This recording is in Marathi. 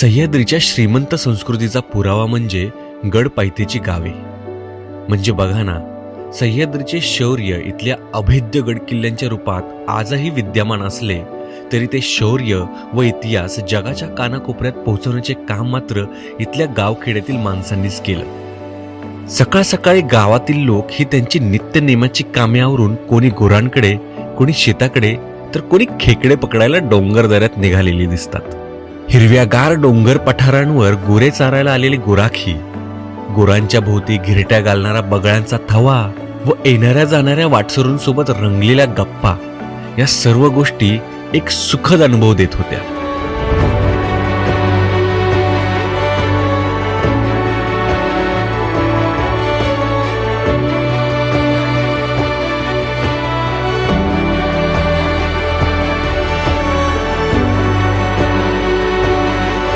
सह्याद्रीच्या श्रीमंत संस्कृतीचा पुरावा म्हणजे गड पायथ्याची गावे. म्हणजे बघा ना सह्याद्रीचे शौर्य इथल्या अभेद्य गडकिल्ल्यांच्या रूपात आजही विद्यमान असले तरी ते शौर्य व इतिहास जगाच्या कानाकोपऱ्यात पोहोचवण्याचे काम मात्र इथल्या गावखेड्यातील माणसांनीच केलं. सकाळ सकाळी गावातील लोक ही त्यांची नित्यनेमाची कामे आवरून कोणी गुरांकडे कोणी शेताकडे तर कोणी खेकडे पकडायला डोंगर दऱ्यात निघालेली दिसतात. हिरव्यागार डोंगर पठारांवर गुरे चारायला आलेली गुराखी. गुरांच्या भोवती घिरट्या घालणारा बगळ्यांचा थवा व येणाऱ्या जाणाऱ्या वाटसरूंसोबत रंगलेल्या गप्पा या सर्व गोष्टी एक सुखद अनुभव देत होत्या.